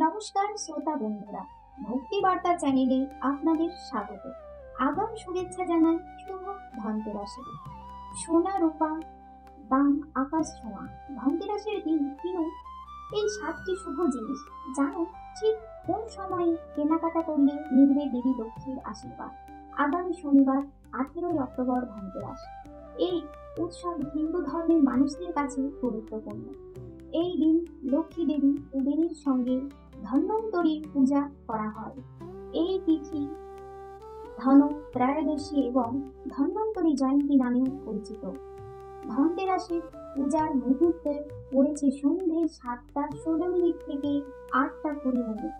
নমস্কার শ্রোতা বন্ধুরা ভক্তি বার্তা চ্যানেলে আপনাদের স্বাগত। আগাম শুভেচ্ছা জানাই শুভ ধনতেরাসে। সোনা রূপা দাম আকাশ ছোঁয়া। ধনতেরাসের দিন কিনুন এই সাতটি শুভ জিনিস, জানো? ঠিক কোন সময়ে কেনাকাটা করলে মিলবে দেবী লক্ষ্মীর আশীর্বাদ? আগামী শনিবার, আঠেরোই অক্টোবর, ধনতেরাস। এই উৎসব হিন্দু ধর্মের মানুষদের কাছে গুরুত্বপূর্ণ। এই দিন লক্ষ্মী দেবী কুবেরের সঙ্গে ধন্বন্তরীর পূজা করা হয়। এই তিথি ধন ত্রয়োদশী এবং ধন্বন্তরী জয়ন্তী নামেও পরিচিত। ধনতেরাসের পূজার মুহূর্তে পড়েছে সন্ধে সাতটা ষোলো মিনিট থেকে আটটা কুড়ি মিনিট।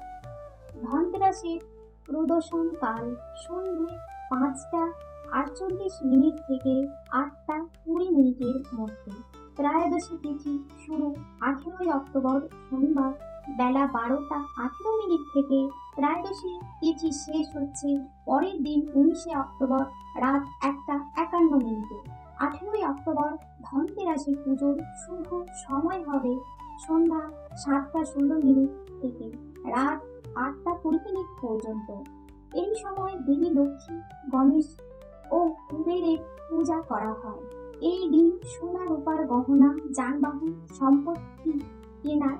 ধনতেরাসের প্রদর্শন কাল সন্ধে পাঁচটা আটচল্লিশ মিনিট থেকে আটটা কুড়ি মিনিটের মধ্যে। ত্রয়োদশী তিথি শুরু আঠেরোই অক্টোবর, শনিবার বেলা বারোটা আঠেরো মিনিট থেকে ত্রয়োদশী তিথি শেষ হচ্ছে। পরের দিন উনিশে অক্টোবর রাত একটা একান্ন মিনিটে। আঠেরোই অক্টোবর ধনতেরাসী পুজোর শুভ সময় হবে সন্ধ্যা সাতটা ষোলো মিনিট থেকে রাত আটটা কুড়ি মিনিট পর্যন্ত। এই সময় দেবী লক্ষ্মী, গণেশ ও কুবেরের পূজা করা হয়। এই দিন সোনা রূপার গহনা, যানবাহন, সম্পত্তি কেনার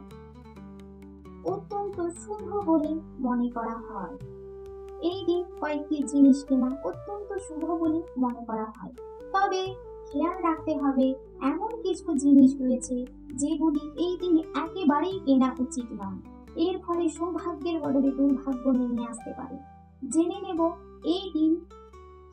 শুভ বলে মনে করা হয়। এই দিন কয়েকটি জিনিস কেনা অত্যন্ত শুভ বলে মনে করা হয়। তবে খেয়াল রাখতে হবে, এমন কিছু জিনিস রয়েছে যেগুলি এই দিনে একেবারেই কেনা উচিত নয়। এর ফলে সৌভাগ্যের বদলে দুর্ভাগ্য নেমে আসতে পারে। জেনে নেব এই দিন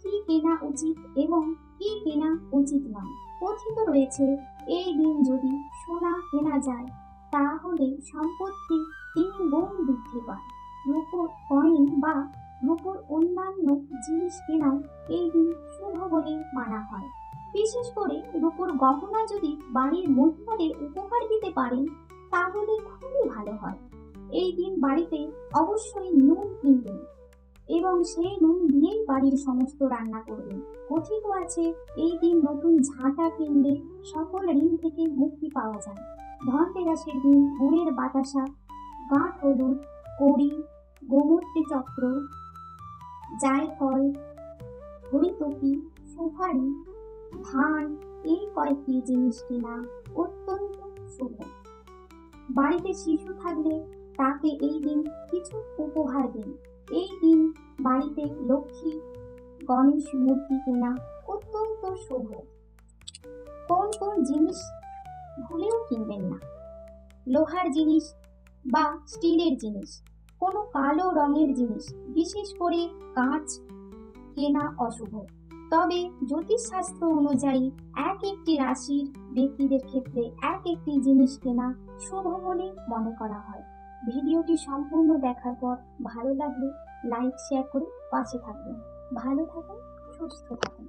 কি কেনা উচিত এবং কি কেনা উচিত নয়। কথিত রয়েছে, এই দিন যদি সোনা কেনা যায় তাহলে সম্পত্তি তিন গুণ বৃদ্ধি পায় রূপোর কয়েন বা রূপোর অন্যান্য জিনিস কেনাও এই দিন শুভ বলে মানা হয়। বিশেষ করে রূপোর গহনা যদি বাড়ির মহিলাদের উপহার দিতে পারেন, তাহলে খুবই ভালো হয়। এই দিন বাড়িতে অবশ্যই নুন কিনবেন এবং সেই নুন দিয়েই বাড়ির সমস্ত রান্না করবেন। কথিত আছে, এই দিন নতুন ঝাঁটা কিনলে সকল ঋণ থেকে মুক্তি পাওয়া যায়। ধনতেরাসের দিন গুড়ের বাতাসা। গাঁট হলুদ, কড়ি গোমূর্তি চক্র জায়ফল হরিতকি সুফারি ধান, এই কয়েকটি জিনিস কেনা অত্যন্ত শুভ বাড়িতে শিশু থাকলে তাকে এই দিন কিছু উপহার দিন। এই দিন বাড়িতে লক্ষ্মী, গণেশ মূর্তি কেনা অত্যন্ত শুভ। কোন কোন জিনিস ভুলেও কিনবেন না। লোহার জিনিস বা স্টিলের জিনিস, কোনো কালো রঙের জিনিস, বিশেষ করে কাঁচ কেনা অশুভ। তবে জ্যোতিষশাস্ত্র অনুযায়ী এক একটি রাশির ব্যক্তিদের ক্ষেত্রে এক একটি জিনিস কেনা শুভ বলে মনে করা হয়। ভিডিওটি সম্পূর্ণ দেখার পর ভালো লাগলে লাইক, শেয়ার করে পাশে থাকবেন। ভালো থাকুন, সুস্থ থাকুন।